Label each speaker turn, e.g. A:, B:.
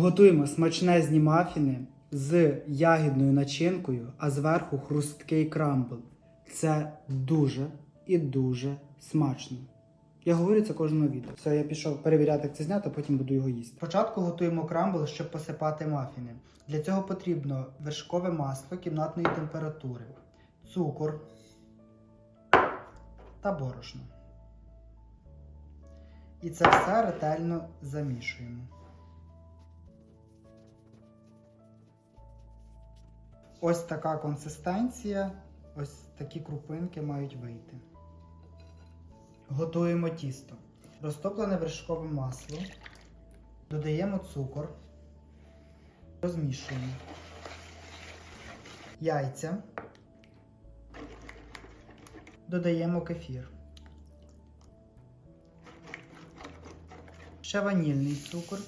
A: Готуємо смачнезні мафіни з ягідною начинкою, а зверху хрусткий крамбл. Це дуже і дуже смачно. Я говорю це кожного відео. Все, я пішов перевіряти, як це знято, потім буду його їсти. Спочатку готуємо крамбл, щоб посипати мафіни. Для цього потрібно вершкове масло кімнатної температури, цукор та борошно. І це все ретельно замішуємо. Ось така консистенція, ось такі крупинки мають вийти. Готуємо тісто. Розтоплене вершкове масло. Додаємо цукор. Розмішуємо. Яйця. Додаємо кефір. Ще ванільний цукор.